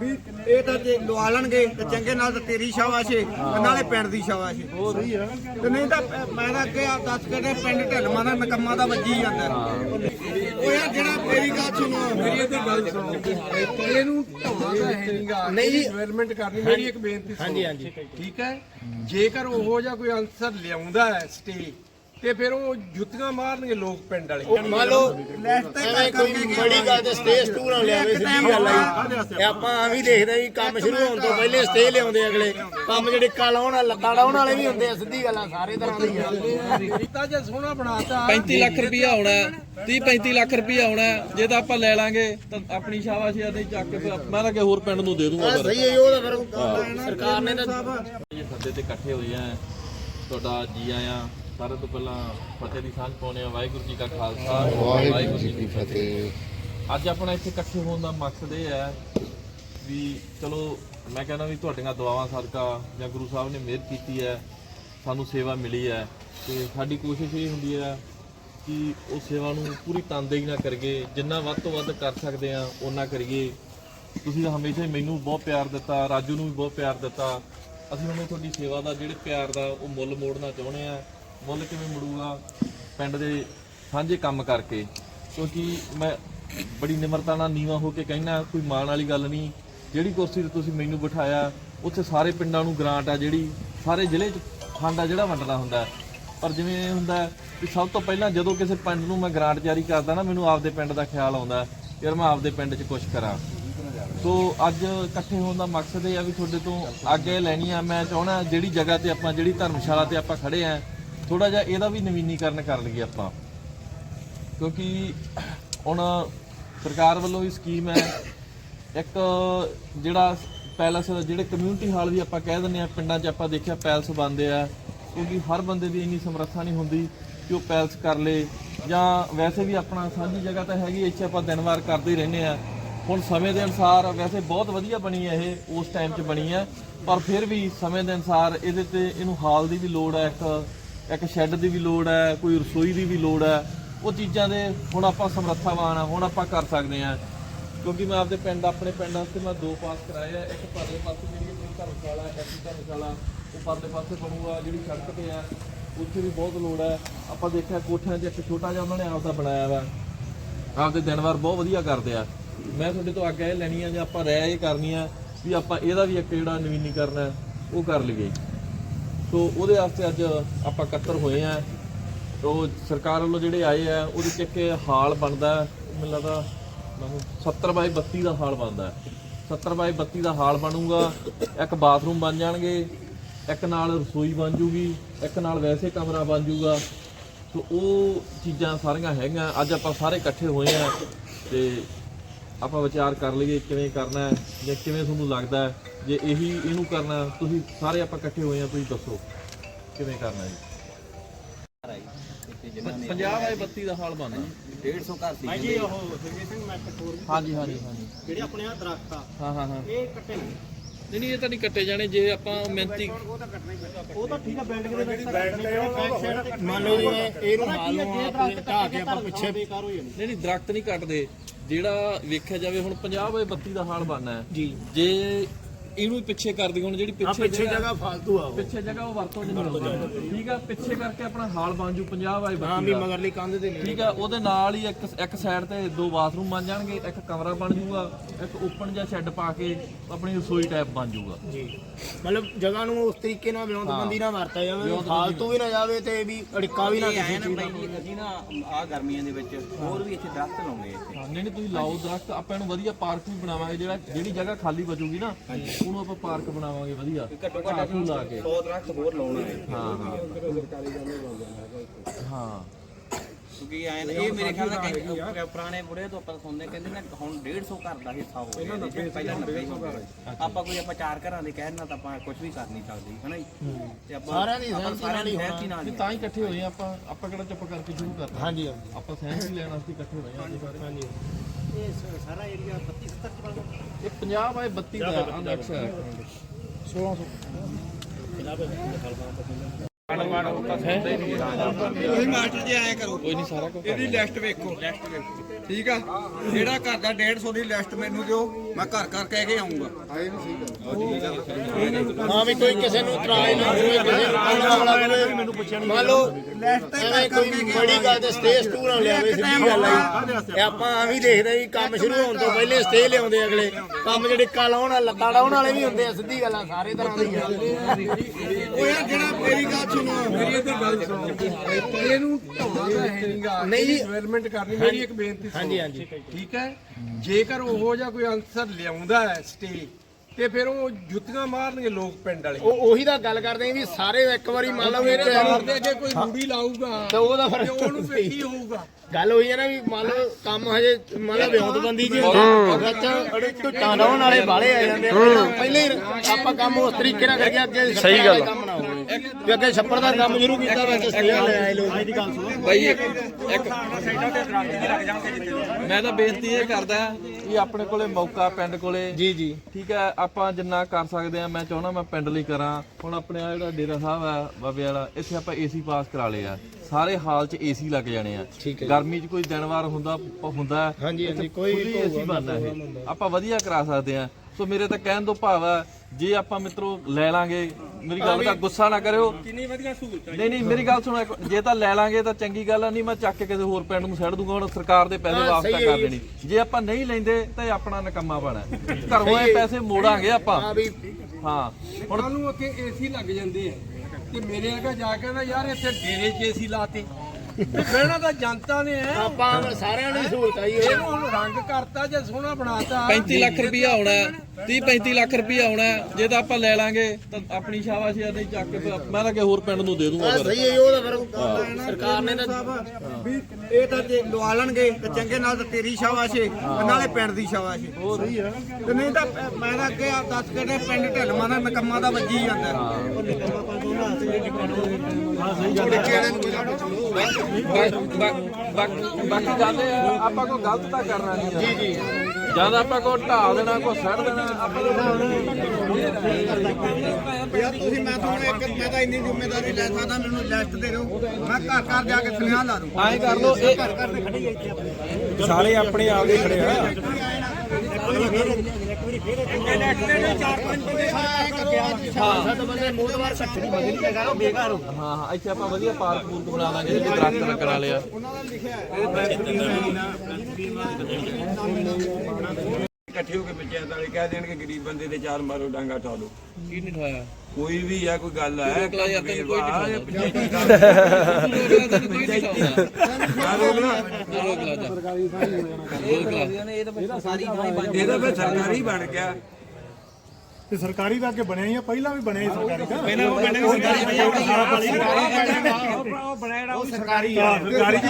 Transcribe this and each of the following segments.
ਵੀ ਇਹ ਤਾਂ ਜੇ ਲਵਾ ਲੈਣਗੇ ਤੇ ਚੰਗੇ ਨਾਲ ਤਾਂ ਤੇਰੀ ਸ਼ਾਬਾਸ਼ ਏ ਤੇ ਨਾਲੇ ਪਿੰਡ ਦੀ ਸ਼ਾਬਾਸ਼ ਏ। ਸਹੀ ਆ। ਤੇ ਨਹੀਂ ਤਾਂ ਮੈਂ ਤਾਂ ਅੱਗੇ ਆ ਦੱਸ ਕੇ ਤੇ ਪਿੰਡ ਢਿੱਲਵਾਂ ਦਾ ਨਕੰਮਾ ਦਾ ਵੱਜੀ ਜਾਂਦਾ। ਉਹ ਯਾਰ ਜਿਹੜਾ ਮੇਰੀ ਗੱਲ ਸੁਣੋ। ਮੇਰੀ ਤੇ ਗੱਲ ਸੁਣੋ। ਇਹਨੂੰ ਢਾਉਣਾ ਹੈ ਨਹੀਂਗਾ ਨਹੀਂ ਡਿਵੈਲਪਮੈਂਟ ਕਰਨੀ ਮੇਰੀ ਇੱਕ ਬੇਨਤੀ ਹਾਂਜੀ ਹਾਂਜੀ। ਠੀਕ ਹੈ? ਜੇਕਰ ਉਹੋ ਜਿਹਾ ਕੋਈ ਆਨਸਰ ਲਿਆਉਂਦਾ ਹੈ ਸਟੇ ਤੇ ਫਿਰ ਉਹ ਜੁੱਤੀਆਂ ਮਾਰਨਗੇ ਲੋਕ ਪਿੰਡ ਵਾਲੇ। ਮੰਨ ਲਓ ਐਵੇਂ ਕੋਈ ਬੜੀ ਗੱਲ ਤੇ ਸਟੇ ਸਟੂ ਨਾ ਲਿਆਵੇ ਸਿੱਧੀ ਗੱਲ ਆਈ ਤੇ ਆਪਾਂ ਆ ਵੀ ਦੇਖਦੇ ਵੀ ਕੰਮ ਸ਼ੁਰੂ ਹੋਣ ਤੋਂ ਪਹਿਲੇ ਸਟੇ ਲਿਆਉਂਦੇ ਅਗਲੇ। ਕੰਮ ਜਿਹੜੇ ਕਾ ਲਾਉਣ ਵਾਲੇ ਲੱਤਾਂ ਲਾਉਣ ਵਾਲੇ ਵੀ ਹੁੰਦੇ ਆ ਸਿੱਧੀ ਗੱਲ ਆ ਸਾਰੇ ਤਰ੍ਹਾਂ ਦੀ ਆ। ਕੀਤਾ ਜੇ ਸੋਹਣਾ ਬਣਾਤਾ 35 ਲੱਖ ਰੁਪਇਆ ਆਉਣਾ 30 35 ਲੱਖ ਰੁਪਇਆ ਆਉਣਾ। ਜੇ ਤਾਂ ਆਪਾਂ ਲੈ ਲਾਂਗੇ ਤਾਂ ਆਪਣੀ ਸ਼ਾਬਾਸ਼ ਆ ਨਹੀਂ ਚੱਕ ਕੇ ਫਿਰ ਮੈਂ ਤਾਂ ਕਿ ਹੋਰ ਪਿੰਡ ਨੂੰ ਦੇ ਦੂੰਗਾ ਸਹੀ ਹੈ ਉਹ ਤਾਂ ਫਿਰ ਸਰਕਾਰ ਨੇ ਤਾਂ ਇਹ ਸੱਦੇ ਤੇ ਇਕੱਠੇ ਹੋਏ ਆ ਤੁਹਾਡਾ ਜੀ ਆਇਆਂ। ਸਾਰਿਆਂ ਤੋਂ ਪਹਿਲਾਂ ਫਤਿਹ ਦੀ ਸਾਂਝ ਪਾਉਣੇ ਆ ਵਾਹਿਗੁਰੂ ਜੀ ਕਾ ਖਾਲਸਾ ਵਾਹਿਗੁਰੂ ਜੀ ਕੀ ਫਤਿਹ। ਅੱਜ ਆਪਣਾ ਇੱਥੇ ਇਕੱਠੇ ਹੋਣ ਦਾ ਮਕਸਦ ਇਹ ਹੈ ਵੀ ਚਲੋ ਮੈਂ ਕਹਿੰਦਾ ਵੀ ਤੁਹਾਡੀਆਂ ਦੁਆਵਾਂ ਸਦਕਾ ਜਾਂ ਗੁਰੂ ਸਾਹਿਬ ਨੇ ਮਿਹਰ ਕੀਤੀ ਹੈ ਸਾਨੂੰ ਸੇਵਾ ਮਿਲੀ ਹੈ ਤੇ ਸਾਡੀ ਕੋਸ਼ਿਸ਼ ਇਹ ਹੁੰਦੀ ਹੈ ਕਿ ਉਹ ਸੇਵਾ ਨੂੰ ਪੂਰੀ ਤਨਦੇਹੀ ਨਾਲ ਕਰੀਏ ਜਿੰਨਾ ਵੱਧ ਤੋਂ ਵੱਧ ਕਰ ਸਕਦੇ ਆ ਓਨਾ ਕਰੀਏ। ਤੁਸੀਂ ਤਾਂ ਹਮੇਸ਼ਾ ਹੀ ਮੈਨੂੰ ਬਹੁਤ ਪਿਆਰ ਦਿੱਤਾ ਰਾਜੂ ਨੂੰ ਵੀ ਬਹੁਤ ਪਿਆਰ ਦਿੱਤਾ। ਅਸੀਂ ਹੁਣ ਤੁਹਾਡੀ ਸੇਵਾ ਦਾ ਜਿਹੜੇ ਪਿਆਰ ਦਾ ਉਹ ਮੁੱਲ ਮੋੜਨਾ ਚਾਹੁੰਦੇ ਆ ਮੁੱਲ ਕਿਵੇਂ ਮੁੜੂਗਾ, ਪਿੰਡ ਦੇ ਸਾਂਝੇ ਕੰਮ ਕਰਕੇ। ਕਿਉਂਕਿ ਮੈਂ ਬੜੀ ਨਿਮਰਤਾ ਨਾਲ ਨੀਵਾ ਹੋ ਕੇ ਕਹਿਣਾ ਕੋਈ ਮਾਣ ਵਾਲੀ ਗੱਲ ਨਹੀਂ। ਜਿਹੜੀ ਕੁਰਸੀ ਤੇ ਤੁਸੀਂ ਮੈਨੂੰ ਬਿਠਾਇਆ, ਉੱਥੇ ਸਾਰੇ ਪਿੰਡਾਂ ਨੂੰ ਗ੍ਰਾਂਟ ਆ ਜਿਹੜੀ, ਸਾਰੇ ਜ਼ਿਲ੍ਹੇ 'ਚ ਫੰਡ ਆ ਜਿਹੜਾ ਵੰਡਣਾ ਹੁੰਦਾ ਪਰ ਜਿਵੇਂ ਇਹ ਹੁੰਦਾ ਹੈ ਕਿ ਸਭ ਤੋਂ ਪਹਿਲਾਂ ਜਦੋਂ ਕਿਸੇ ਪਿੰਡ ਨੂੰ ਮੈਂ ਗ੍ਰਾਂਟ ਜਾਰੀ ਕਰਦਾ ਨਾ, ਮੈਨੂੰ ਆਪਦੇ ਪਿੰਡ ਦਾ ਖਿਆਲ ਆਉਂਦਾ ਯਾਰ ਮੈਂ ਆਪਦੇ ਪਿੰਡ 'ਚ ਕੁਝ ਕਰਾਂ। ਸੋ ਅੱਜ ਇਕੱਠੇ ਹੋਣ ਦਾ ਮਕਸਦ ਇਹ ਆ ਵੀ ਤੁਹਾਡੇ ਤੋਂ ਅੱਗੇ ਲੈਣੀ ਆ। ਮੈਂ ਚਾਹਣਾ ਜਿਹੜੀ ਜਗ੍ਹਾ ਤੇ ਆਪਾਂ, ਜਿਹੜੀ ਧਰਮਸ਼ਾਲਾ ਤੇ ਆਪਾਂ ਖੜੇ ਆ ਥੋੜਾ ਜਿਹਾ ਇਹਦਾ ਵੀ ਨਵੀਨੀਕਰਨ ਕਰ ਲਈਏ ਆਪਾਂ। ਕਿਉਂਕਿ ਹੁਣ ਸਰਕਾਰ ਵੱਲੋਂ ਵੀ ਸਕੀਮ ਹੈ। ਇੱਕ ਜਿਹੜਾ ਪੈਲਸ, ਜਿਹੜੇ ਕਮਿਊਨਿਟੀ ਹਾਲ ਵੀ ਆਪਾਂ ਕਹਿ ਦਿੰਦੇ ਆ ਪਿੰਡਾਂ 'ਚ ਆਪਾਂ ਦੇਖਿਆ ਪੈਲਸ ਬੰਦੇ ਆ। ਕਿਉਂਕਿ ਹਰ ਬੰਦੇ ਦੀ ਇੰਨੀ ਸਮਰੱਥਾ ਨਹੀਂ ਹੁੰਦੀ ਕਿ ਉਹ ਪੈਲਸ ਕਰ ਲੇ। ਜਾਂ ਵੈਸੇ ਵੀ ਆਪਣਾ ਸਾਂਝੀ ਜਗ੍ਹਾ ਤਾਂ ਹੈਗੀ ਇੱਥੇ ਆਪਾਂ ਦਿਨ ਵਾਰ ਕਰਦੇ ਹੀ ਰਹਿੰਦੇ ਆ। ਹੁਣ ਸਮੇਂ ਦੇ ਅਨੁਸਾਰ ਵੈਸੇ ਬਹੁਤ ਵਧੀਆ ਬਣੀ ਹੈ ਇਹ, ਉਸ ਟਾਈਮ 'ਚ ਬਣੀ ਹੈ ਪਰ ਫਿਰ ਵੀ ਸਮੇਂ ਦੇ ਅਨੁਸਾਰ ਇਹਦੇ ਤੇ ਇਹਨੂੰ ਹਾਲ ਦੀ ਵੀ ਲੋੜ ਹੈ ਇੱਕ ਇੱਕ ਸ਼ੈੱਡ ਦੀ ਵੀ ਲੋੜ ਹੈ, ਕੋਈ ਰਸੋਈ ਦੀ ਵੀ ਲੋੜ ਹੈ। ਉਹ ਚੀਜ਼ਾਂ ਦੇ ਹੁਣ ਆਪਾਂ ਸਮਰੱਥਾਵਾਨ ਆ, ਹੁਣ ਆਪਾਂ ਕਰ ਸਕਦੇ ਆ ਕਿਉਂਕਿ ਮੈਂ ਆਪਦੇ ਪਿੰਡ, ਆਪਣੇ ਪਿੰਡ ਵਾਸਤੇ ਮੈਂ ਦੋ ਪਾਸ ਕਰਾਏ ਆ, ਇੱਕ ਪਰਲੇ ਪਾਸੇ ਜਿਹੜੀ ਆਪਣੀ ਧਰਮਸ਼ਾਲਾ ਹੈ ਐਸੀ ਧਰਮਸ਼ਾਲਾ। ਉਹ ਪਰਲੇ ਪਾਸੇ ਬਣੂਗਾ, ਜਿਹੜੀ ਸੜਕ ਤੇ ਆ, ਉੱਥੇ ਵੀ ਬਹੁਤ ਲੋੜ ਹੈ। ਆਪਾਂ ਦੇਖਿਆ ਕੋਠਿਆਂ 'ਚ ਇੱਕ ਛੋਟਾ ਜਿਹਾ ਉਹਨਾਂ ਨੇ ਆਪਦਾ ਬਣਾਇਆ ਵਾ। ਆਪਦੇ ਦਿਨ ਵਾਰ ਬਹੁਤ ਵਧੀਆ ਕਰਦੇ ਆ। ਮੈਂ ਤੁਹਾਡੇ ਤੋਂ ਆਗਿਆ ਇਹ ਲੈਣੀ ਆ ਜਾਂ ਆਪਾਂ ਰਹਿ ਇਹ ਕਰਨੀ ਆ ਵੀ ਆਪਾਂ ਇਹਦਾ ਵੀ ਇੱਕ ਜਿਹੜਾ ਨਵੀਨੀਕਰਨ ਹੈ, ਉਹ ਕਰ ਲਈਏ। ਸੋ ਉਹਦੇ ਵਾਸਤੇ ਅੱਜ ਆਪਾਂ ਇਕੱਤਰ ਹੋਏ ਆ। ਉਹ ਸਰਕਾਰ ਵੱਲੋਂ ਜਿਹੜੇ ਆਏ ਆ, ਉਹਦੇ ਚ ਇੱਕ ਹਾਲ ਬਣਦਾ ਮੈਨੂੰ ਲੱਗਦਾ ਮੈਨੂੰ 70 ਬਾਈ 32 ਦਾ ਹਾਲ ਬਣਦਾ ਹੈ। 70 ਬਾਈ 32 ਦਾ ਹਾਲ ਬਣੂਗਾ, ਇੱਕ ਬਾਥਰੂਮ ਬਣ ਜਾਣਗੇ, ਇੱਕ ਨਾਲ ਰਸੋਈ ਬਣ ਜੂਗੀ, ਇੱਕ ਨਾਲ ਵੈਸੇ ਕਮਰਾ ਬਣ ਜੂਗਾ। ਸੋ ਉਹ ਚੀਜ਼ਾਂ ਸਾਰੀਆਂ ਹੈਗੀਆਂ, ਅੱਜ ਆਪਾਂ ਸਾਰੇ ਇਕੱਠੇ ਹੋਏ ਆ ਤੇ ਆਪਾਂ ਵਿਚਾਰ ਕਰ ਲਈਏ ਕਿਵੇਂ ਕਰਨਾ ਹੈ ਜਾਂ ਕਿਵੇਂ ਤੁਹਾਨੂੰ ਲੱਗਦਾ ਹੈ ਜੇ ਇਹੀ ਇਹਨੂੰ ਕਰਨਾ ਤੁਸੀਂ ਸਾਰੇ ਆਪਾਂ ਇਕੱਠੇ ਹੋਏ ਆ ਤੁਸੀਂ ਦੱਸੋ ਕਿਵੇਂ ਕਰਨਾ ਹੈ ਜੀ? ਪੰਜਾਬ ਆਏ 32 ਦਾ ਹਾਲ ਬਣਨਾ 150 ਘਰ ਸੀ ਜੀ ਉਹ ਸਰਜੀਤ ਸਿੰਘ ਮੈਂ ਕਟੋਰ ਹਾਂਜੀ ਹਾਂਜੀ ਹਾਂਜੀ। ਜਿਹੜੇ ਆਪਣੇ ਆ ਦਰਖਤ ਆ ਹਾਂ ਹਾਂ ਹਾਂ। ਇਹ ਕੱਟੇ ਨੇ? ਨਹੀਂ ਨਹੀਂ ਇਹ ਤਾਂ ਨਹੀਂ ਕੱਟੇ ਜਾਣੇ ਜੇ ਆਪਾਂ ਮਿਹਨਤੀ ਉਹ ਤਾਂ ਹੀ ਉਹ ਠੀਕ ਆ ਬਿਲਡਿੰਗ ਦੇ ਵਿੱਚ ਬੈਕ ਮੰਨ ਲਓ ਜਿਵੇਂ ਇਹਨੂੰ ਹਾਲ ਨੂੰ ਆਪਣੇ ਢਾਹ ਕੇ ਆਪਾਂ ਪਿੱਛੇ ਬੇਕਾਰ ਹੋ ਜਾਣੀ ਨਹੀਂ ਨਹੀਂ ਦਰਖਤ ਨਹੀਂ ਕੱਟਦੇ। ਜਿਹੜਾ ਵੇਖਿਆ ਜਾਵੇ ਹੁਣ 50 ਬਾਏ 32 ਦਾ ਹਾਲ ਬਣਨਾ ਹੈ। ਜੀ। ਜੇ ਇਹਨੂੰ ਪਿੱਛੇ ਕਰ ਦਈਏ ਹੁਣ ਜਿਹੜੀ ਪਿੱਛੇ ਪਿੱਛੇ ਜਗ੍ਹਾ ਫਾਲਤੂ ਆ ਉਹ। ਪਿੱਛੇ ਜਗ੍ਹਾ ਉਹ ਵਰਤੋਂ ਆਉਂਦੀ ਠੀਕ ਆ ਪਿੱਛੇ ਕਰਕੇ ਆਪਣਾ ਹਾਲ ਬਣ ਜੂ 50 ਬਾਏ 32 ਹਾਂ ਵੀ ਦਾ ਮਗਰਲੀ ਕੰਧ ਦੇ ਨੇੜੇ ਠੀਕ ਆ ਉਹਦੇ ਨਾਲ ਹੀ ਇੱਕ ਇੱਕ ਸਾਈਡ ਤੇ ਦੋ ਬਾਥਰੂਮ ਬਣ ਜਾਣਗੇ ਇੱਕ ਕਮਰਾ ਬਣ ਜੂਗਾ ਇੱਕ ਓਪਨ ਜਿਹਾ ਸ਼ੈੱਡ ਪਾ ਕੇ ਆਪਣੀ ਰਸੋਈ ਟਾਈਪ ਬਣ ਜੂਗਾ। ਜੀ। ਮਤਲਬ ਜਗ੍ਹਾ ਨੂੰ ਉਸ ਤਰੀਕੇ ਨਾਲ ਵਿਉਂਤਬੰਦੀ ਨਾਲ ਵਰਤਿਆ ਜਾਵੇ ਫਾਲਤੂ ਵੀ ਨਾ ਜਾਵੇ ਤੇ ਵੀ ਅੜਿੱਕਾ ਵੀ ਨਾ ਕਿਸੇ ਚੀਜ਼ ਦਾ ਅਸੀਂ ਨਾ ਆ ਗਰਮੀਆਂ ਦੇ ਵਿੱਚ ਹੋਰ ਵੀ ਇੱਥੇ ਦਰਖਤ ਲਾਉਂਦੇ ਇੱਥੇ। ਹਾਂ, ਨਹੀਂ ਨਹੀਂ ਤੁਸੀਂ ਲਾਓ ਦਰਖਤ ਆਪਾਂ ਇਹਨੂੰ ਵਧੀਆ ਪਾਰਕ ਵੀ ਬਣਾਵਾਂਗੇ ਜਿਹੜਾ ਜਿਹੜੀ ਜਗ੍ਹਾ ਖਾਲੀ ਬਚੂਗੀ ਨਾ ਉਹਨੂੰ ਆਪਾਂ ਪਾਰਕ ਬਣਾਵਾਂਗੇ ਵਧੀਆ। ਘੱਟੋ ਘੱਟ ਘੂਹ ਲਾ ਕੇ। 100 ਦਰਖਤ ਹੋਰ ਲਾਉਣਾ ਹੈ ਹਾਂ। ਹਾਂ ਹਾਂ। ਕਿਉਂਕਿ ਐਂ ਨਾ- ਇਹ ਮੇਰੇ ਖਿਆਲ ਨਾਲ ਕਹਿੰਦੇ ਪੁਰਾਣੇ ਬੁੜੇ ਤੋਂ ਆਪਾਂ ਸੁਣਦੇ ਕਹਿੰਦੇ ਨੇ ਹੁਣ 150 ਘਰ ਦਾ ਹਿੱਸਾ ਹੋ ਗਿਆ ਪਹਿਲਾਂ 90 ਹੁੰਦੇ ਆਪਾਂ ਕੋਈ ਆਪਾਂ ਚਾਰ ਘਰਾਂ ਦੇ ਕਹਿਣ ਨਾਲ ਤਾਂ ਆਪਾਂ ਕੁਝ ਵੀ ਕਰ ਨਹੀਂ ਸਕਦੇ ਹਨਾ ਜੀ? ਤੇ ਆਪਾਂ ਸਾਰਿਆਂ ਦੀ ਆਪਾਂ ਸਹਿਮਤੀ ਸਾਰਿਆਂ ਦੀ ਨਾਲ ਹੀ ਸਹਿਮਤੀ ਨਾਲ ਤੇ ਹੀ ਤਾਂ ਹੀ ਇਕੱਠੇ ਹੋਏ ਆ ਆਪਾਂ ਆਪਾਂ ਕਿਹੜਾ ਚੁੱਪ ਕਰਕੇ ਸ਼ੁਰੂ ਕਰਨਾ ਹਾਂਜੀ ਹਾਂਜੀ। ਆਪਾਂ ਸਹਿਮਤੀ ਲੈਣ ਵਾਸਤੇ ਇਕੱਠੇ ਹੋਏ ਆ। ਅੱਜ ਸਾਰੇ ਹਾਂਜੀ। ਇਹ ਸ- ਸਾਰਾ ਏਰੀਆ 32 70 ਚ ਬਣਦਾ ਇਹ 50 ਬਾਏ 32 ਦਾ ਇੰਡੈਕਸ ਹੈ 1600 ਤੁਸੀਂ ਮਾਸਟਰ ਜੀ ਆਇਆ ਕਰੋ ਕੋਈ ਨਹੀਂ ਸਾਰਾ ਕੁਝ ਇਹਦੀ ਲਿਸਟ ਵੇਖੋ ਲਿਸਟ ਵੇਖੋ ਠੀਕ ਆ ਜਿਹੜਾ ਘਰ ਦਾ 150 ਦੀ ਲਿਸਟ ਮੈਨੂੰ ਦਿਓ ਮੈਂ ਘਰ ਘਰ ਕਹਿ ਕੇ ਆਉਂਗਾ। ਹਾਂ ਵੀ ਕੋਈ ਕਿਸੇ ਨੂੰ ਇਤਰਾਜ਼ ਨਾ ਹੋਵੇ ਕਿਸੇ ਨੂੰ ਹੋਵੇ। ਮੈਨੂੰ ਪੁੱਛਿਆ ਨਹੀਂ। ਮੰਨ ਲਓ ਐਵੇਂ ਕੋਈ ਬੜੀ ਗੱਲ ਤੇ ਸਟੇ ਸਟੂ ਨਾ ਲਿਆਵੇ ਸਿੱਧੀ ਗੱਲ ਆਈ ਇਹ ਆਪਾਂ ਐਵੇਂ ਹੀ ਦੇਖਦੇ ਵੀ ਕੰਮ ਸ਼ੁਰੂ ਹੋਣ ਤੋਂ ਪਹਿਲੇ ਸਟੇ ਲਿਆਉਂਦੇ ਅਗਲੇ। ਕੰਮ ਜਿਹੜੇ ਕੱਲ ਆਉਣ ਵਾਲੇ ਲੱਤਾਂ ਡਾਉਣ ਵਾਲੇ ਵੀ ਹੁੰਦੇ ਆ ਸਿੱਧੀ ਗੱਲ ਆ ਸਾਰੇ ਤਰ੍ਹਾਂ ਦੇ ਹੀ ਆ। ਉਹ ਯਾਰ ਜਿਹੜਾ ਮੇਰੀ ਗੱਲ ਸੁਣੋ। ਮੇਰੀ ਇੱਧਰ ਗੱਲ ਸੁਣੋ। ਇਹਨੂੰ ਢਾਉਣਾ ਤਾਂ ਹੈ ਨਹੀਂਗਾ ਨਹੀਂ ਜੀ। ਡਿਵੈਲਪਮੈਂਟ ਕਰਨੀ ਮੇਰੀ ਇੱਕ ਬੇਨਤੀ ਹਾਂਜੀ, ਹਾਂਜੀ। ਠੀਕ ਹੈ? ਜੇਕਰ ਉਹੋ ਜਿਹਾ ਕੋਈ ਅਨਸਰ ਲਿਆਉਂਦਾ ਹੈ ਸਟੇ ਤੇ ਫਿਰ ਉਹ ਜੁੱਤੀਆਂ ਮਾਰਨਗੇ ਲੋਕ ਪਿੰਡ ਵਾਲੇ। ਉਹ ਉਹੀ ਤਾਂ ਗੱਲ ਕਰਦੇ ਆ ਵੀ ਸਾਰੇ ਇੱਕ ਵਾਰੀ ਮੰਨ ਲਓ ਮੇਰੇ ਘਰ ਦੇ ਅੱਗੇ ਕੋਈ ਮੁੰਡੀ ਲਾਊਗਾ ਤੇ ਉਹਦਾ ਤੇ ਫਿਰ ਉਹਨੂੰ ਫਿਰ ਕੀ ਹੋਊਗਾ? ਗੱਲ ਹੋਈ ਹੈ ਨਾ ਵੀ ਮੰਨ ਲਓ ਕੰਮ ਹਜੇ ਮੰਨ ਲਓ ਵਿਉਂਤਬੰਦੀ ਜੀ ਵਿੱਚ ਢੁੱਟਾਂ ਡਾਉਣ ਵਾਲੇ ਬਾਲੇ ਆ ਜਾਂਦੇ ਆ। ਪਹਿਲਾਂ ਹੀ ਆਪਾਂ ਕੰਮ ਉਸ ਤਰੀਕੇ ਨਾਲ ਕਰਕੇ ਅੱਗੇ ਸਹੀ ਗੱਲ ਕੰਮ ਨਾ ਵੀ ਅੱਗੇ ਛੱਪੜ ਦਾ ਕੰਮ ਸ਼ੁਰੂ ਕੀਤਾ ਵਿੱਚ ਸਟੇਆਂ ਲੈ ਆਏ ਲੋਕ ਬਾਈ ਇੱਕ ਇੱਕ ਮੈਂ ਤਾਂ ਬੇਨਤੀ ਇਹ ਕਰਦਾ ਵੀ ਆਪਣੇ ਕੋਲੇ ਮੌਕਾ ਪਿੰਡ ਕੋਲੇ। ਜੀ ਜੀ। ਠੀਕ ਹੈ ਆਪਾਂ ਜਿੰਨਾ ਕਰ ਸਕਦੇ ਆ ਮੈਂ ਚਾਹੁੰਦਾ ਮੈਂ ਪਿੰਡ ਲਈ ਕਰਾਂ। ਹੁਣ ਆਪਣੇ ਆ ਜਿਹੜਾ ਡੇਰਾ ਸਾਹਿਬ ਆ ਬਾਬੇ ਵਾਲਾ ਇੱਥੇ ਆਪਾਂ ਏਸੀ ਪਾਸ ਕਰਾ ਲਏ ਆ। ਸਾਰੇ ਹਾਲ 'ਚ ਏਸੀ ਲੱਗ ਜਾਣੇ ਆ। ਗਰਮੀ 'ਚ ਕੋਈ ਦਿਨ ਵਾਰ ਹੁੰਦਾ ਹੁੰਦਾ। ਹਾਂਜੀ ਹਾਂਜੀ ਕੋਈ ਏਸੀ ਬਣਦਾ ਇਹ। ਆਪਾਂ ਵਧੀਆ ਕਰਾ ਸਕਦੇ ਆ ਸੋ ਮੇਰੇ ਤਾਂ ਕਹਿਣ ਤੋਂ ਭਾਵ ਆ ਜੇ ਆਪਾਂ ਮਿੱਤਰੋ ਲੈ ਲਾਂਗੇ ਮੇਰੀ ਗੱਲ ਦਾ ਗੁੱਸਾ ਨਾ ਕਰਿਓ। ਕਿੰਨੀ ਵਧੀਆ ਸਹੂਲਤ ਨਹੀਂ ਨਹੀਂ ਮੇਰੀ ਗੱਲ ਸੁਣੋ ਇੱਕ, ਜੇ ਤਾਂ ਲੈ ਲਾਂਗੇ ਤਾਂ ਚੰਗੀ ਗੱਲ ਆ ਨਹੀਂ ਮੈਂ ਚੱਕ ਕੇ ਕਿਸੇ ਹੋਰ ਪਿੰਡ ਨੂੰ ਛੱਡ ਦੂੰਗਾ ਹੁਣ ਸਰਕਾਰ ਦੇ ਪੈਸੇ ਵਾਪਸ ਤਾਂ ਕਰ ਦੇਣੀ। ਜੇ ਆਪਾਂ ਨਹੀਂ ਲੈਂਦੇ ਤਾਂ ਇਹ ਆਪਣਾ ਨਕਮਾ ਬਣਾ। ਘਰੋਂ ਇਹ ਪੈਸੇ ਮੋੜਾਂਗੇ ਆਪਾਂ। ਹਾਂ ਵੀ। ਹਾਂ ਹੁਣ ਨੂੰ ਉੱਥੇ ਏਸੀ ਲੱਗ ਜਾਂਦੇ ਆ। ਤੇ ਮੇਰੇ ਅੱਗੇ ਜਾ ਕੇ ਨਾ ਯਾਰ ਇੱਥੇ ਡੇਰੇ 'ਚ ਏਸੀ ਲਾਤੇ। ਬਹਿਣਾ ਤਾਂ ਜਨਤਾ ਨੇ ਹੈ ਆਪਾਂ ਸਾਰਿਆਂ ਨੂੰ ਹੀ ਸਹੂਲਤ ਆਈ ਇਹਨੂੰ ਹੁਣ ਰੰਗ ਕਰਤਾ ਜੇ ਸੋਹਣਾ ਬਣਾਤਾ 35 ਲੱਖ ਰੁਪਇਆ ਆਉਣਾ 30 35 ਲੱਖ ਰੁਪਇਆ ਆਉਣਾ ਜੇ ਤਾਂ ਆਪਾਂ ਲੈ ਲਾਂਗੇ ਤਾਂ ਆਪਣੀ ਸ਼ਾਬਾਸ਼ ਆ ਨਹੀਂ ਚੱਕ ਕੇ ਮੈਂ ਤਾਂ ਕਿ ਹੋਰ ਪਿੰਡ ਨੂੰ ਦੇ ਦੂੰਗਾ ਸਹੀ ਹੈ ਜੀ, ਉਹ ਤਾਂ ਫਿਰ ਸਰਕਾਰ ਨੇ ਤਾਂ ਵੀ ਇਹ ਤਾਂ ਜੇ ਲਵਾ ਲੈਣਗੇ ਤੇ ਚੰਗੇ ਨਾਲ ਤਾਂ ਤੇਰੀ ਸ਼ਾਬਾਸ਼ ਨਾਲੇ ਪਿੰਡ ਦੀ ਸ਼ਾਬਾਸ਼। ਹੋਰ ਸਹੀ ਹੈ। ਤੇ ਨਹੀਂ ਤਾਂ ਮੈਂ ਤਾਂ ਅੱਗੇ ਆ ਦੱਸ ਕੇ ਤੇ ਪਿੰਡ ਢਿਲਮਾ ਦਾ ਨਕਮਾ ਦਾ ਵੱਜੀ ਜਾਂਦਾ। ਬਾਕੀ ਗੱਲ ਆਪਾਂ ਕੋਈ ਗਲਤ ਤਾਂ ਕਰਨਾ ਨਹੀਂ ਜੀ ਜੀ। ਜਦ ਆਪਾਂ ਕੋ ਢਾ ਦੇਣਾ ਕੋ ਸੜ ਦੇਣਾ ਆਪਾਂ ਯਾਰ ਤੁਸੀਂ ਮੈਂ ਤੁਹਾਨੂੰ ਇੱਕ ਮੈਂ ਤਾਂ ਇੰਨੀ ਜ਼ਿੰਮੇਵਾਰੀ ਲੈ ਸਕਦਾ ਮੈਨੂੰ ਲਿਸਟ ਦੇ ਦਿਓ। ਮੈਂ ਘਰ ਘਰ ਜਾ ਕੇ ਸੁਨੇਹਾ ਲਾ ਦੂੰ ਐਂ ਕਰ ਲੋ ਇਹ ਸਾਰੇ ਆਪਣੇ ਆਪ ਦੇ ਖੜੇ ਆ। ਹਾਂ ਹਾਂ ਇੱਥੇ ਆਪਾਂ ਵਧੀਆ ਪਾਰਕ ਪੂਰਕ ਬਣਾ ਦਾਂਗੇ ਜਿਹੜੇ ਦਰਖਤ ਲੱਗਣ ਵਾਲੇ ਆ ਇਕੱਠੇ ਹੋ ਕੇ ਪੰਚਾਇਤ ਵਾਲੇ ਕਹਿ ਦੇਣਗੇ, ਗਰੀਬ ਬੰਦੇ ਦੇ ਚਾਰ ਮਾਰੋ ਡਾਂਗਾ ਠਾ ਲਓ। ਕੀ ਨਹੀਂ ਠਾਇਆ ਕੋਈ ਵੀ ਆ ਕੋਈ ਗੱਲ ਹੈ ਰੋਕ ਲਾ ਯਾਰ, ਤੈਨੂੰ ਕੋਈ ਨਹੀਂ। ਠਾਉਂਦਾ। ਪੰਚਾਇਤੀ ਨਾ ਰੋਕ ਲਾ ਨਾ ਰੋਕ ਲਾ ਜਾ ਰੋਕ ਲਾ ਇਹਦਾ ਫਿਰ ਸਰਕਾਰੀ ਬਣ ਗਿਆ। ਤੇ ਸਰਕਾਰੀ ਦਾ ਅੱਗੇ ਬਣਿਆ ਹੀ ਆ ਪਹਿਲਾਂ ਵੀ ਬਣਿਆ ਹੀ ਸਰਕਾਰੀ ਦਾ ਪਹਿਲਾਂ ਉਹ ਬਣਿਆ ਸਰਕਾਰੀ ਉਹ ਸਰਕਾਰੀ ਆ। ਸਰਕਾਰੀ ਦੀ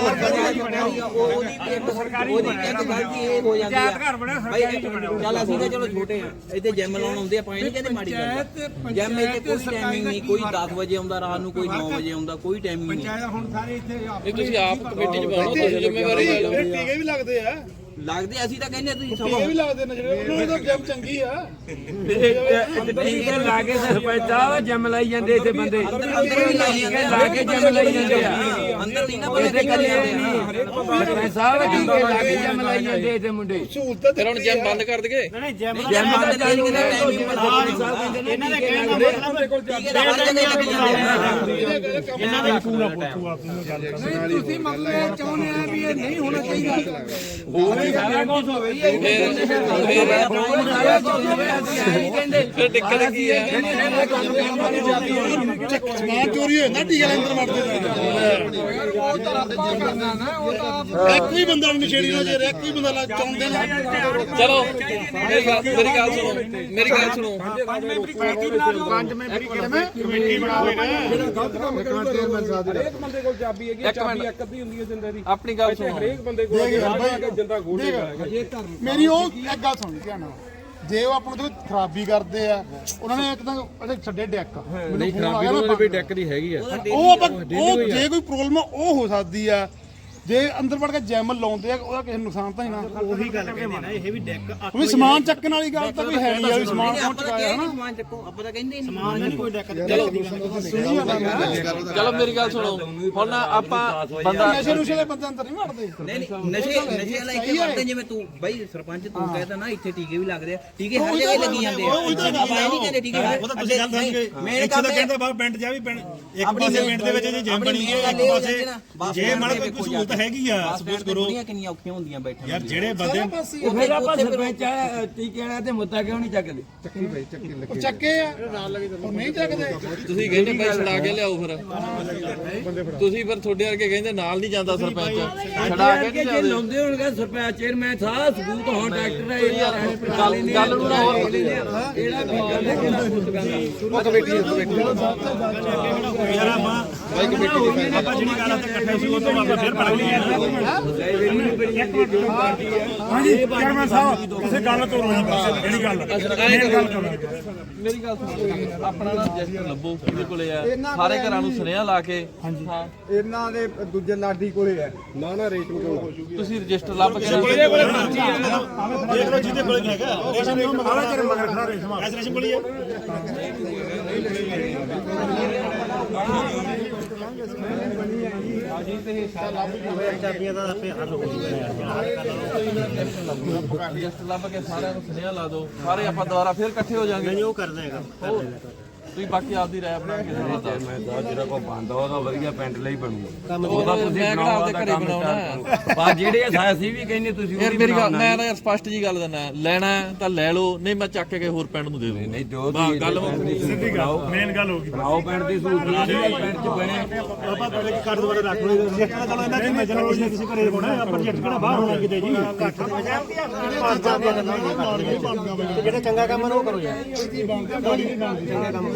ਚੱਲ ਅਸੀਂ ਤਾਂ ਚਲੋ ਛੋਟੇ ਆ। ਇੱਥੇ ਜਿਮ ਲਾਉਣ ਆਉਂਦੇ ਆ ਪਾਣੀ ਨਹੀਂ ਕਹਿੰਦੇ ਮਾੜੀ ਗੱਲ ਆ। ਜਿਮ ਇੱਥੇ ਕੋਈ ਟਾਈਮਿੰਗ ਨਹੀਂ ਕੋਈ 10 ਵਜੇ ਆਉਂਦਾ ਰਾਤ ਨੂੰ ਕੋਈ 9 ਵਜੇ ਆਉਂਦਾ ਕੋਈ ਟਾਈਮਿੰਗ ਨਹੀਂ। ਹੁਣ ਸਾਰੇ ਇੱਥੇ ਇਹ ਤੁਸੀਂ ਆਪ ਕਮੇਟੀ ਚ ਬਣਾਓ ਤੁਸੀਂ ਜ਼ਿੰਮੇਵਾਰੀ ਲੈ ਲਓ। ਟੀਕੇ ਵੀ ਲੱਗਦੇ ਆ। ਲੱਗਦੇ ਅਸੀਂ ਤਾਂ ਕਹਿੰਦੇ ਤੁਸੀਂ ਸਮਾਂ ਵੀ ਲੱਗਦੇ ਨੇ ਜਿਹੜੇ ਉਹਨਾਂ ਦਾ ਜਮ ਚੰਗੀ ਆ। ਟੀਕੇ ਲਾ ਕੇ ਸਰਪੰਚ ਆ ਜੰਮ ਲਾਈ ਜਾਂਦੇ ਇੱਥੇ ਬੰਦੇ। ਅੰਦਰ ਵੀ ਲਾਈ ਜਾਂਦੇ ਆ। ਲਾ ਕੇ ਜੰਮ ਲਾਈ ਜਾਂਦੇ ਆ। ਅੰਦਰ ਨਹੀਂ ਨਾ ਬੰਦੇ ਕਰੀ ਜਾਂਦੇ ਸਰਪੰਚ ਸਾਹਿਬ ਟੀਕੇ ਲਾ ਕੇ ਜੰਮ ਲਾਈ ਜਾਂਦੇ ਇੱਥੇ ਮੁੰਡੇ। ਫਿਰ ਹੁਣ ਜਿਮ ਬੰਦ ਕਰ ਦਗੇ ਜਿਮ ਬੰਦ ਨਹੀਂ ਕਿਤੇ ਟਾਈਮਿੰਗ ਪਰ ਇਹਨਾਂ ਦੇ ਕਹਿਣ ਦਾ ਮਤਲਬ ਠੀਕ ਹੈ ਹਰ ਜਗ੍ਹਾ ਲੱਗ ਜਾਂਦੇ ਇਹਨਾਂ ਦਾ ਪੂਰਾ ਪੁੱਛੂ ਆਪ ਨੂੰ ਗੱਲ ਕਰ ਤੁਸੀਂ ਮਤਲਬ ਚਾਹੁੰਦੇ ਆ ਵੀ ਇਹ ਨਹੀਂ ਹੋਣਾ ਚਾਹੀਦਾ। ਫਿਰ ਦਿੱਕਤ ਕੀ ਹੈ? ਸਮਾਨ ਚੋਰੀ ਹੋ ਜਾਂਦਾ ਟੀਕੇ ਅੰਦਰ ਵੜਦੇ ਉਹ ਇੱਕ ਵੀ ਬੰਦਾ ਨਸ਼ੇੜੀ ਨਾਲ ਜੇ ਇੱਕ ਵੀ ਬੰਦਾ ਲਾ ਚਾਉਂਦੇ ਨੇ। ਚਲੋ, ਮੇਰੀ ਗੱਲ ਮੇਰੀ ਗੱਲ ਸੁਣੋ, ਮੇਰੀ ਗੱਲ ਸੁਣੋ। ਪੰਜ ਮੈਂਬਰੀ ਕਿਵੇਂ ਕਮੇਟੀ ਬਣਾਵੇ ਨਾ ਬੰਦੇ ਕੋਲ ਚਾਬੀ ਹੈਗੀ ਇੱਕ ਇੱਕ ਅੱਧੀ ਹੁੰਦੀ ਹੈ ਜਿੰਦੇ ਦੀ ਆਪਣੀ ਗੱਲ ਸੁਣੋ। ਬੰਦੇ ਕੋਲ ਜਿੰਦਾ ਖੋਲ ਮੇਰੀ ਉਹ ਇੱਕ ਗੱਲ ਸੁਣ, ਧਿਆਨ ਨਾਲ। ਜੇ ਉਹ ਆਪਾਂ ਨੂੰ ਕੋਈ ਖਰਾਬੀ ਕਰਦੇ ਆ ਉਹਨਾਂ ਨੇ ਇੱਕ ਤਾਂ ਉਹਦੇ ਛੱਡੇ ਡੈਕ। ਨਹੀਂ ਖਰਾਬੀ ਉਹਨਾਂ ਦੇ ਡੈਕ ਦੀ ਹੈਗੀ ਆ। ਉਹ ਆਪਾਂ ਉਹ ਜੇ ਕੋਈ ਪ੍ਰੋਬਲਮ ਉਹ ਹੋ ਸਕਦੀ ਆ। ਜੇ ਅੰਦਰ ਵੜ ਕੇ ਜੈਮ ਲਾਉਂਦੇ ਆ ਉਹਦਾ ਕਿਸੇ ਨੂੰ ਨੁਕਸਾਨ ਤਾਂ ਨਹੀਂ ਨਾ। ਉਹੀ ਗੱਲ ਕਹਿੰਦੇ ਨਾ ਇਹ ਵੀ ਡੈਕ ਵੀ ਸਮਾਨ ਚੱਕਣ ਵਾਲੀ ਗੱਲ ਤਾਂ ਕੋਈ ਹੈ ਨਹੀਂ ਆ ਵੀ ਸਮਾਨ ਚੁਕਾਇਆ ਕਹਿ ਹਨਾ ਨਹੀਂ ਸਮਾਨ ਚੱਕੋ ਆਪਾਂ ਤਾਂ ਕਹਿੰਦੇ ਨਹੀਂ। ਸਮਾਨ ਨਹੀਂ ਕੋਈ ਚਲੋ ਮੇਰੀ ਗੱਲ ਸੁਣੋ। ਹੁਣ ਆਪਾਂ ਬੰਦਾ ਨਸ਼ੇ ਨੁਸ਼ੇ ਦੇ ਬੰਦੇ ਅੰਦਰ ਨਹੀਂ ਵੜਦੇ। ਨਹੀਂ ਨਹੀਂ ਨਸ਼ੇ ਨਸ਼ੇ ਵਾਲਾ ਇੱਥੇ ਵਰਤੇ ਜਿਵੇਂ ਤੂੰ ਬਾਈ ਸਰਪੰਚ ਤੂੰ ਕਹਿੰਦਾ ਨਾ ਇੱਥੇ ਟੀਕੇ ਵੀ ਲੱਗਦੇ ਆ। ਟੀਕੇ ਹਰ ਜਗ੍ਹਾ ਹੀ ਲੱਗੀ ਜਾਂਦੇ ਆ। ਆਪਾਂ ਨਹੀਂ ਕਹਿੰਦੇ ਟੀਕੇ ਉਹ ਤਾਂ ਤੁਸੀਂ ਗੱਲ ਸਮਝ। ਗਏ ਮੈਂ ਤਾਂ ਕਹਿੰਦਾ ਬਾਹਰ ਪਿੰਡ ਜਾ ਵੀ ਪਿੰਡ ਇੱਕ ਪਾਸੇ ਪਿੰਡ ਦੇ ਵਿੱਚ ਜੀ ਜਿਮ ਬਣੀ ਹੈ ਇੱਕ ਪਾਸੇ ਜੇ ਮਨ ਕੋਈ ਸਹੂਲਤ ਹੈਗੀ ਆ ਸਪੋਰਟ ਕਰੋ। ਕਿੰਨੀਆਂ ਔਖੀਆਂ ਹੁੰਦੀਆਂ ਬੈਠਣ ਯਾਰ ਜਿਹੜੇ ਬੰਦੇ ਉਹ ਫਿਰ ਆਪਾਂ ਸਰਪੰਚ ਆ ਟੀਕੇ ਵਾਲਾ ਤੇ ਮੁੱਦਾ ਕਿਉਂ ਨਹੀਂ ਚੱਕਦੇ? ਉਹ ਚੱਕੇ ਆ। ਉਹ ਨਹੀਂ ਚੱਕਦੇ। ਤੁਸੀਂ ਕਹਿੰਦੇ ਭਾਈ ਛੜਾ ਕੇ ਲਿਆਓ ਫਿਰ। ਤੁਸੀਂ ਫਿਰ ਤੁਹਾਡੇ ਵਰਗੇ ਕਹਿੰਦੇ ਨਾਲ ਨਹੀਂ ਜਾਂਦਾ ਸਰਪੰਚ। ਛੜਾ ਕੇ ਕਿ ਨਹੀਂ ਜੇ ਲਿਆਉਂਦੇ ਲਾਉਂਦੇ ਹੋਣਗੇ ਸਰਪੰਚ ਚੇਅਰਮੈਨ ਸਾਰਾ ਸਬੂਤ ਹੁਣ ਡਾਕਟਰ ਹੈ ਗੱਲ ਗੱਲ ਨੂੰ ਨਾ ਹੋਰ ਇਹਦਾ ਵੀ ਗੱਲ ਹੈ ਕਿ ਨਾ ਪੁੱਤ ਗੱਲ ਯਾਰ ਆਪਾਂ ਆਪਾਂ ਜਿਹੜੀ ਗੱਲ ਤੇ ਇਕੱਠੇ ਸੀ ਉਹ ਤੋਂ ਆਪਾਂ ਫਿਰ ਪੜ ਲਈ ਹਾਂਜੀ ਚੇਅਰਮੈਨ ਸਾਹਿਬ ਕਿਸੇ ਗੱਲ ਤੋਂ ਰੋਈ ਬਸ ਜਿਹੜੀ ਗੱਲ ਮੇਨ ਗੱਲ ਕਰੋ ਮੇਰੀ ਗੱਲ ਸੁਣੋ ਆਪਣਾ ਨਾ ਰਜਿਸਟਰ ਲੱਭੋ ਕਿਹਦੇ ਕੋਲੇ ਆ ਸਾਰੇ ਘਰਾਂ ਨੂੰ ਸੁਨੇਹਾ ਲਾ ਕੇ ਹਾਂ। ਇਹਨਾਂ ਦੇ ਦੂਜੇ ਲਾਡੀ ਕੋਲੇ ਹੈ ਤੁਸੀਂ ਰਜਿਸਟਰ ਲੱਭ ਕੇ ਨਾ- ਦੇਖ ਲਓ ਜਿਹਦੇ ਕੋਲ ਹੈਗਾ ਰੇਸ਼ਮ ਨੂੰ ਮਗਰ ਤੇਰੇ ਮਗਰ ਖੜਾ ਰੇਸ਼ਮ ਐਸ ਰੇਸ਼ਮ ਕੋਲ ਹੀ ਹੈ ਰਜਿਸਟਰ ਲੱਭ ਕੇ ਸਾਰਿਆਂ ਨੂੰ ਸੁਨੇਹਾ ਲਾ ਦਿਓ। ਸਾਰੇ ਆਪਾਂ ਦੁਬਾਰਾ ਫਿਰ ਇਕੱਠੇ ਹੋ ਜਾਾਂਗੇ ਨਹੀਂ ਉਹ ਕਰ ਦੇਗਾ ਤੁਸੀਂ ਬਾਕੀ ਆਪਦੀ ਰਾਏ ਬਣਾ ਕੇ ਦੇ ਮੈਂ ਤਾਂ ਜਿਹੜਾ ਕੋ ਬੰਦ ਉਹਦਾ ਵਧੀਆ ਪਿੰਡ ਲਈ ਬਣੂਗਾ। ਉਹਦਾ ਤੁਸੀਂ ਕਿਹੜਾ ਆਪਦੇ ਘਰੇ ਬਣਾਉਣਾ ਬਾ ਜਿਹੜੇ ਆ ਅਸੀਂ ਵੀ ਕਹਿੰਦੇ ਤੁਸੀਂ ਯਾਰ ਮੇਰੀ ਗੱਲ ਮੈਂ ਨਾ ਯਾਰ ਸਪਸ਼ਟ ਜੀ ਗੱਲ ਦਿੰਦਾ। ਲੈਣਾ ਹੈ ਤਾਂ ਲੈ ਲਓ ਨਹੀਂ ਮੈਂ ਚੱਕ ਕੇ ਹੋਰ ਪਿੰਡ ਨੂੰ ਦੇ ਦੂੰ ਨਹੀਂ ਦੋ ਬਸ ਗੱਲ। ਸਿੱਧੀ ਗੱਲ ਮੇਨ ਗੱਲ ਹੋ ਗਈ। ਬਣਾਓ ਪਿੰਡ ਦੀ ਸਹੂਲਤ ਨਹੀਂ ਪਿੰਡ ਚ ਬਣੇ। ਆਪਾਂ ਤੁਹਾਡੇ ਕੀ ਕੱਟ ਦੁਬਾਰਾ ਰੱਖ ਲਓ ਜੇ ਚਲੋ ਇਹਨਾਂ ਚ ਮੈਂ ਚਲੋ ਕਿਸੇ ਕਿਸੇ ਘਰੇ ਹੋਣਾ ਆਪਾਂ ਪ੍ਰੋਜੈਕਟ ਕਿਹੜਾ ਬਾਹਰ ਹੋਣਾ ਕਿਤੇ ਜੀ। ਜਿਹੜੇ ਚੰਗਾ ਕੰਮ ਨੇ ਉਹ ਕਰੋ ਯਾਰ। ਮਾੜੀ